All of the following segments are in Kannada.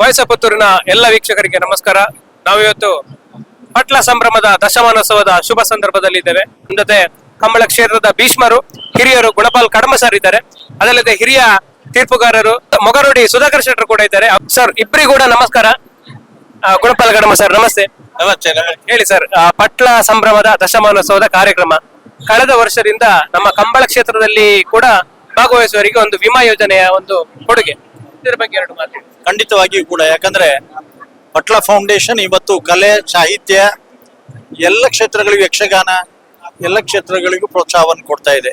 ವಯಸ್ಸ ಪುತ್ತೂರಿನ ಎಲ್ಲ ವೀಕ್ಷಕರಿಗೆ ನಮಸ್ಕಾರ. ನಾವಿವತ್ತು ಪಟ್ಲ ಸಂಭ್ರಮದ ದಶಮಾನೋತ್ಸವದ ಶುಭ ಸಂದರ್ಭದಲ್ಲಿ ಇದ್ದೇವೆ. ಜೊತೆ ಕಂಬಳ ಕ್ಷೇತ್ರದ ಭೀಷ್ಮರು ಹಿರಿಯರು ಗುಣಪಾಲ್ ಕಡಮ ಸರ್ ಇದ್ದಾರೆ. ಅದಲ್ಲದೆ ಹಿರಿಯ ತೀರ್ಪುಗಾರರು ಮೊಗರೋಡಿ ಸುಧಾಕರ್ ಶೆಟ್ಟರ್ ಕೂಡ ಇದ್ದಾರೆ. ಸರ್ ಇಬ್ಬರಿಗೂ ಕೂಡ ನಮಸ್ಕಾರ. ಗುಣಪಾಲ್ ಕಡಮ ಸರ್ ನಮಸ್ತೆ. ನಮಸ್ತೆ ಹೇಳಿ ಸರ್ ಪಟ್ಲ ಸಂಭ್ರಮದ ದಶಮಾನೋತ್ಸವದ ಕಾರ್ಯಕ್ರಮ. ಕಳೆದ ವರ್ಷದಿಂದ ನಮ್ಮ ಕಂಬಳ ಕ್ಷೇತ್ರದಲ್ಲಿ ಕೂಡ ಭಾಗವಹಿಸುವವರಿಗೆ ಒಂದು ವಿಮಾ ಯೋಜನೆಯ ಒಂದು ಕೊಡುಗೆ. ಇದರ ಬಗ್ಗೆ ಎರಡು ಮಾತು ಖಂಡಿತವಾಗಿಯೂ ಕೂಡ, ಯಾಕಂದ್ರೆ ಪಟ್ಲ ಫೌಂಡೇಶನ್ ಇವತ್ತು ಕಲೆ, ಸಾಹಿತ್ಯ ಎಲ್ಲ ಕ್ಷೇತ್ರಗಳಿಗೂ ಯಕ್ಷಗಾನ, ಎಲ್ಲ ಕ್ಷೇತ್ರಗಳಿಗೂ ಪ್ರೋತ್ಸಾಹವನ್ನು ಕೊಡ್ತಾ ಇದೆ.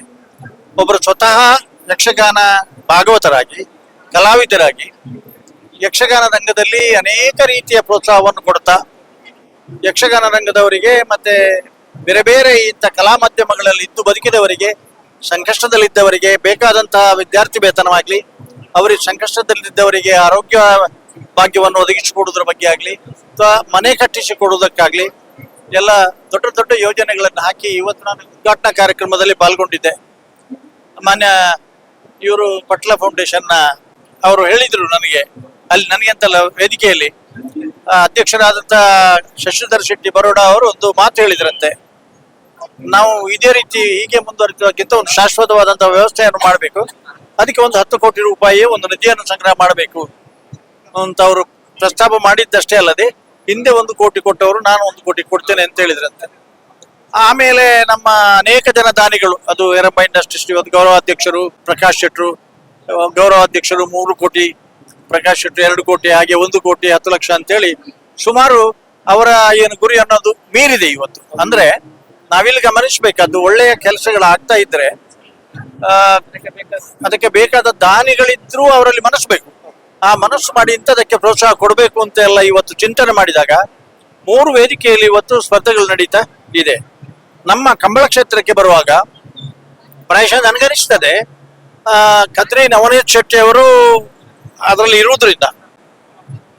ಒಬ್ಬರು ಸ್ವತಃ ಯಕ್ಷಗಾನ ಭಾಗವತರಾಗಿ, ಕಲಾವಿದರಾಗಿ, ಯಕ್ಷಗಾನ ರಂಗದಲ್ಲಿ ಅನೇಕ ರೀತಿಯ ಪ್ರೋತ್ಸಾಹವನ್ನು ಕೊಡ್ತಾ, ಯಕ್ಷಗಾನ ರಂಗದವರಿಗೆ ಮತ್ತೆ ಬೇರೆ ಬೇರೆ ಇಂಥ ಕಲಾ ಮಾಧ್ಯಮಗಳಲ್ಲಿ ಇದ್ದು ಬದುಕಿದವರಿಗೆ, ಸಂಕಷ್ಟದಲ್ಲಿದ್ದವರಿಗೆ ಬೇಕಾದಂತಹ ವಿದ್ಯಾರ್ಥಿ ವೇತನವಾಗ್ಲಿ ಅವರಿಗೆ ಸಂಕಷ್ಟದಲ್ಲಿದ್ದವರಿಗೆ ಆರೋಗ್ಯ ಭಾಗ್ಯವನ್ನು ಒದಗಿಸಿಕೊಡುವುದರ ಬಗ್ಗೆ ಆಗಲಿ, ಅಥವಾ ಮನೆ ಕಟ್ಟಿಸಿಕೊಡುವುದಕ್ಕಾಗಲಿ, ಎಲ್ಲ ದೊಡ್ಡ ದೊಡ್ಡ ಯೋಜನೆಗಳನ್ನು ಹಾಕಿ ಇವತ್ತು ನಾನು ಉದ್ಘಾಟನಾ ಕಾರ್ಯಕ್ರಮದಲ್ಲಿ ಪಾಲ್ಗೊಂಡಿದ್ದೆ. ಮಾನ್ಯ ಇವರು ಪಟ್ಲ ಫೌಂಡೇಶನ್ನ ಅವರು ಹೇಳಿದರು ನನಗೆ. ಅಲ್ಲಿ ನನಗೆ ಅಂತಲ್ಲ ವೇದಿಕೆಯಲ್ಲಿ. ಅಧ್ಯಕ್ಷರಾದಂಥ ಶಶಿಧರ್ ಶೆಟ್ಟಿ ಬರೋಡ ಅವರು ಒಂದು ಮಾತು ಹೇಳಿದ್ರಂತೆ. ನಾವು ಇದೇ ರೀತಿ ಹೀಗೆ ಮುಂದುವರಿತಕ್ಕಿಂತ ಒಂದು ಶಾಶ್ವತವಾದಂತಹ ವ್ಯವಸ್ಥೆಯನ್ನು ಮಾಡಬೇಕು. ಅದಕ್ಕೆ ಒಂದು ಹತ್ತು ಕೋಟಿ ರೂಪಾಯಿ ಒಂದು ನಿಧಿಯನ್ನು ಸಂಗ್ರಹ ಮಾಡಬೇಕು ಅಂತ ಅವರು ಪ್ರಸ್ತಾಪ ಮಾಡಿದ್ದಷ್ಟೇ ಅಲ್ಲದೆ ಹಿಂದೆ ಒಂದು ಕೋಟಿ ಕೊಟ್ಟವರು ನಾನು ಒಂದು ಕೋಟಿ ಕೊಡ್ತೇನೆ ಅಂತ ಹೇಳಿದ್ರಂತೆ. ಆಮೇಲೆ ನಮ್ಮ ಅನೇಕ ಜನ ದಾನಿಗಳು, ಅದು ಎರಬ್ಬ ಇಂಡಸ್ಟ್ರೀಸ್ ಇವತ್ತು ಗೌರವಾಧ್ಯಕ್ಷರು ಪ್ರಕಾಶ್ ಶೆಟ್ರು ಗೌರವಾಧ್ಯಕ್ಷರು ಮೂರು ಕೋಟಿ, ಪ್ರಕಾಶ್ ಶೆಟ್ರು ಎರಡು ಕೋಟಿ, ಹಾಗೆ ಒಂದು ಕೋಟಿ, ಹತ್ತು ಲಕ್ಷ ಅಂತೇಳಿ ಸುಮಾರು ಅವರ ಏನು ಗುರಿ ಅನ್ನೋದು ಮೀರಿದೆ ಇವತ್ತು. ಅಂದ್ರೆ ನಾವಿಲ್ಲಿ ಗಮನಿಸಬೇಕಾದ್ದು ಒಳ್ಳೆಯ ಕೆಲಸಗಳು ಆಗ್ತಾ ಇದ್ರೆ ಅದಕ್ಕೆ ಬೇಕಾದ ದಾನಿಗಳಿದ್ರೂ ಅವರಲ್ಲಿ ಮನಸ್ಸು ಬೇಕು. ಆ ಮನಸ್ಸು ಮಾಡಿ ಇಂಥದಕ್ಕೆ ಪ್ರೋತ್ಸಾಹ ಕೊಡಬೇಕು ಅಂತ ಎಲ್ಲ ಇವತ್ತು ಚಿಂತನೆ ಮಾಡಿದಾಗ ಮೂರು ವೇದಿಕೆಯಲ್ಲಿ ಇವತ್ತು ಸ್ಪರ್ಧೆಗಳು ನಡೀತಾ ಇದೆ. ನಮ್ಮ ಕಂಬಳ ಕ್ಷೇತ್ರಕ್ಕೆ ಬರುವಾಗ ಪ್ರಾಯಶಃ ನನಗನಿಸ್ತದೆ. ಕದ್ರಿ ನವನೀತ್ ಶೆಟ್ಟಿ ಅವರು ಅದರಲ್ಲಿ ಇರುವುದರಿಂದ,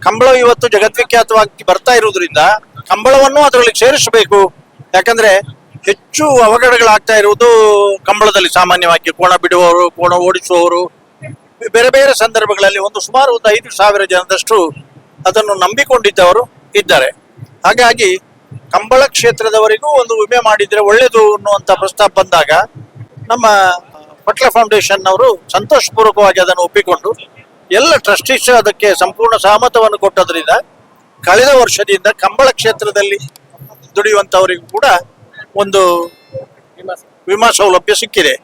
ಕಂಬಳ ಇವತ್ತು ಜಗದ್ವಿಖ್ಯಾತವಾಗಿ ಬರ್ತಾ ಇರುವುದರಿಂದ ಕಂಬಳವನ್ನು ಅದರಲ್ಲಿ ಸೇರಿಸಬೇಕು. ಯಾಕಂದ್ರೆ ಹೆಚ್ಚು ಅವಘಡಗಳಾಗ್ತಾ ಇರುವುದು ಕಂಬಳದಲ್ಲಿ ಸಾಮಾನ್ಯವಾಗಿ ಕೋಣ ಬಿಡುವವರು, ಕೋಣ ಓಡಿಸುವವರು. ಬೇರೆ ಬೇರೆ ಸಂದರ್ಭಗಳಲ್ಲಿ ಒಂದು ಸುಮಾರು ಒಂದು ಐದು ಸಾವಿರ ಜನದಷ್ಟು ಅದನ್ನು ನಂಬಿಕೊಂಡಿದ್ದವರು ಇದ್ದಾರೆ. ಹಾಗಾಗಿ ಕಂಬಳ ಕ್ಷೇತ್ರದವರಿಗೂ ಒಂದು ವಿಮೆ ಮಾಡಿದ್ರೆ ಒಳ್ಳೆಯದು ಅನ್ನುವಂತ ಪ್ರಸ್ತಾಪ ಬಂದಾಗ ನಮ್ಮ ಪಟ್ಲ ಫೌಂಡೇಶನ್ ಅವರು ಸಂತೋಷಪೂರ್ವಕವಾಗಿ ಅದನ್ನು ಒಪ್ಪಿಕೊಂಡು ಎಲ್ಲ ಟ್ರಸ್ಟೀಸ್ ಅದಕ್ಕೆ ಸಂಪೂರ್ಣ ಸಹಮತವನ್ನು ಕೊಟ್ಟದ್ರಿಂದ ಕಳೆದ ವರ್ಷದಿಂದ ಕಂಬಳ ಕ್ಷೇತ್ರದಲ್ಲಿ ದುಡಿಯುವಂತವರಿಗೂ ಕೂಡ ಒಂದು ವಿಮಾ ಸೌಲಭ್ಯ ಸಿಕ್ಕಿದೆ.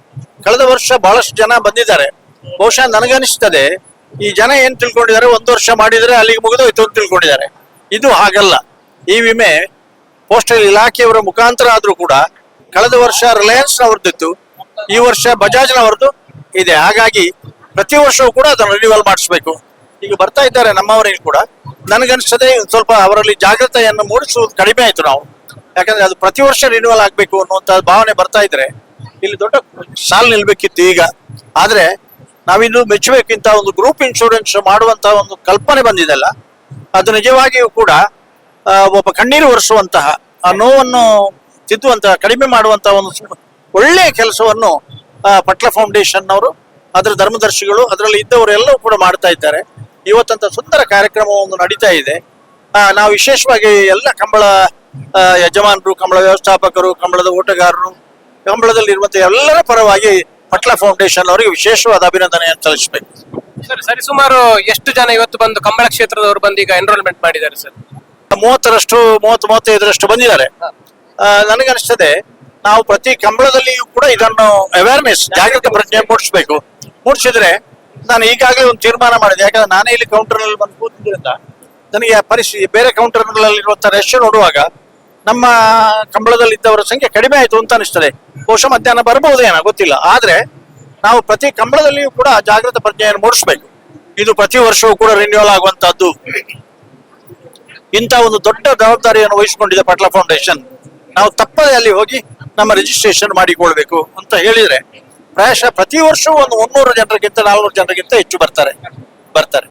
ಕಳೆದ ವರ್ಷ ಬಹಳಷ್ಟು ಜನ ಬಂದಿದ್ದಾರೆ. ಬಹುಶಃ ನನಗನಿಸ್ತದೆ ಈ ಜನ ಏನ್ ತಿಳ್ಕೊಂಡಿದ್ದಾರೆ? ಒಂದು ವರ್ಷ ಮಾಡಿದರೆ ಅಲ್ಲಿಗೆ ಮುಗಿದೋಯ್ತು ಅಂತ ತಿಳ್ಕೊಂಡಿದ್ದಾರೆ. ಇದು ಹಾಗಲ್ಲ. ಈ ವಿಮೆ ಪೋಸ್ಟಲ್ ಇಲಾಖೆಯವರ ಮುಖಾಂತರ ಆದರೂ ಕೂಡ ಕಳೆದ ವರ್ಷ ರಿಲಯನ್ಸ್ ಅವ್ರದ್ದಿತ್ತು ಈ ವರ್ಷ ಬಜಾಜ್ ನವರದ್ದು ಇದೆ. ಹಾಗಾಗಿ ಪ್ರತಿ ವರ್ಷವೂ ಕೂಡ ಅದನ್ನು ರಿನ್ಯೂವಲ್ ಮಾಡಿಸ್ಬೇಕು. ಈಗ ಬರ್ತಾ ಇದ್ದಾರೆ ನಮ್ಮವರಿಗೆ ಕೂಡ. ನನಗನ್ಸದೆ ಸ್ವಲ್ಪ ಅವರಲ್ಲಿ ಜಾಗೃತೆಯನ್ನು ಮೂಡಿಸುವುದು ಕಡಿಮೆ ಆಯಿತು ನಾವು. ಯಾಕಂದ್ರೆ ಅದು ಪ್ರತಿ ವರ್ಷ ರಿನ್ಯೂವಲ್ ಆಗ್ಬೇಕು ಅನ್ನುವಂತ ಭಾವನೆ ಬರ್ತಾ ಇದ್ರೆ ಇಲ್ಲಿ ದೊಡ್ಡ ಸಾಲ್ ನಿಲ್ಬೇಕಿತ್ತು ಈಗ. ಆದ್ರೆ ನಾವಿನ್ನು ಮೆಚ್ಚಬೇಕಿಂತ ಒಂದು ಗ್ರೂಪ್ ಇನ್ಶೂರೆನ್ಸ್ ಮಾಡುವಂತ ಒಂದು ಕಲ್ಪನೆ ಬಂದಿದೆಲ್ಲ. ಅದು ನಿಜವಾಗಿಯೂ ಕೂಡ ಒಬ್ಬ ಕಣ್ಣೀರು ಒರೆಸುವಂತಹ, ಆ ನೋವನ್ನು ತಿದ್ದುವಂತಹ ಕಡಿಮೆ ಮಾಡುವಂತಹ ಒಂದು ಒಳ್ಳೆಯ ಕೆಲಸವನ್ನು ಪಟ್ಲ ಫೌಂಡೇಶನ್ ಅವರು ಅದರ ಧರ್ಮದರ್ಶಿಗಳು, ಅದರಲ್ಲಿ ಇದ್ದವರು ಎಲ್ಲವೂ ಕೂಡ ಮಾಡ್ತಾ ಇದ್ದಾರೆ. ಇವತ್ತಂತ ಸುಂದರ ಕಾರ್ಯಕ್ರಮ ಒಂದು ನಡೀತಾ ಇದೆ. ನಾವು ವಿಶೇಷವಾಗಿ ಎಲ್ಲ ಕಂಬಳ ಯಜಮಾನರು ಕಂಬಳ ವ್ಯವಸ್ಥಾಪಕರು ಕಂಬಳದ ಓಟಗಾರರು ಕಂಬಳದಲ್ಲಿ ಇರುವಂತಹ ಎಲ್ಲರ ಪರವಾಗಿ ಪಟ್ಲ ಫೌಂಡೇಶನ್ ಅವರಿಗೆ ವಿಶೇಷವಾದ ಅಭಿನಂದನೆಯನ್ನು ಸಲ್ಲಿಸಬೇಕು. ಸರ್ ಸರಿಸುಮಾರು ಎಷ್ಟು ಜನ ಇವತ್ತು ಬಂದು ಕಂಬಳ ಕ್ಷೇತ್ರದವರು ಬಂದು ಈಗ ಎನ್ರೋಲ್ಮೆಂಟ್ ಮಾಡಿದ್ದಾರೆ ಸರ್? ಮೂವತ್ತರಷ್ಟು ಮೂವತ್ತು ಮೂವತ್ತೈದರಷ್ಟು ಬಂದಿದ್ದಾರೆ. ನನಗನ್ಸ್ತದೆ ನಾವು ಪ್ರತಿ ಕಂಬಳದಲ್ಲಿಯೂ ಕೂಡ ಇದನ್ನು ಅವೇರ್ನೆಸ್ ಜಾಗೃತಿ ಪ್ರಜ್ಞೆ ಮೂಡಿಸಬೇಕು. ಮೂಡಿಸಿದ್ರೆ ನಾನು ಈಗಾಗಲೇ ಒಂದು ತೀರ್ಮಾನ ಮಾಡಿದೆ. ಯಾಕಂದ್ರೆ ನಾನೇ ಇಲ್ಲಿ ಕೌಂಟರ್ನಲ್ಲಿ ಬಂದು ಕೂತಿದ್ರಿಂದ ನನಗೆ ಪರಿಸ್ಥಿತಿ ಬೇರೆ ಕೌಂಟರ್ಗಳಲ್ಲಿರುವಂತಹ ರಶ್ ನೋಡುವಾಗ ನಮ್ಮ ಕಂಬಳದಲ್ಲಿ ಇದ್ದವರ ಸಂಖ್ಯೆ ಕಡಿಮೆ ಆಯಿತು ಅಂತ ಅನಿಸ್ತದೆ. ಬಹುಶಃ ಮಧ್ಯಾಹ್ನ ಬರಬಹುದೇನೋ ಗೊತ್ತಿಲ್ಲ. ಆದ್ರೆ ನಾವು ಪ್ರತಿ ಕಂಬಳದಲ್ಲಿಯೂ ಕೂಡ ಜಾಗೃತ ಪ್ರಜ್ಞೆಯನ್ನು ಮೂಡಿಸಬೇಕು. ಇದು ಪ್ರತಿ ವರ್ಷವೂ ಕೂಡ ರಿನ್ಯೂವಲ್ ಆಗುವಂತಹದ್ದು. ಇಂಥ ಒಂದು ದೊಡ್ಡ ಜವಾಬ್ದಾರಿಯನ್ನು ವಹಿಸಿಕೊಂಡಿದೆ ಪಟ್ಲ ಫೌಂಡೇಶನ್. ನಾವು ತಪ್ಪದೇ ಅಲ್ಲಿ ಹೋಗಿ ನಮ್ಮ ರಿಜಿಸ್ಟ್ರೇಷನ್ ಮಾಡಿಕೊಳ್ಬೇಕು ಅಂತ ಹೇಳಿದ್ರೆ ಪ್ರಾಯಶಃ ಪ್ರತಿ ವರ್ಷವೂ ಒಂದು ಮುನ್ನೂರು ಜನರಿಗಿಂತ, ನಾಲ್ನೂರು ಜನರಿಗಿಂತ ಹೆಚ್ಚು ಬರ್ತಾರೆ ಬರ್ತಾರೆ.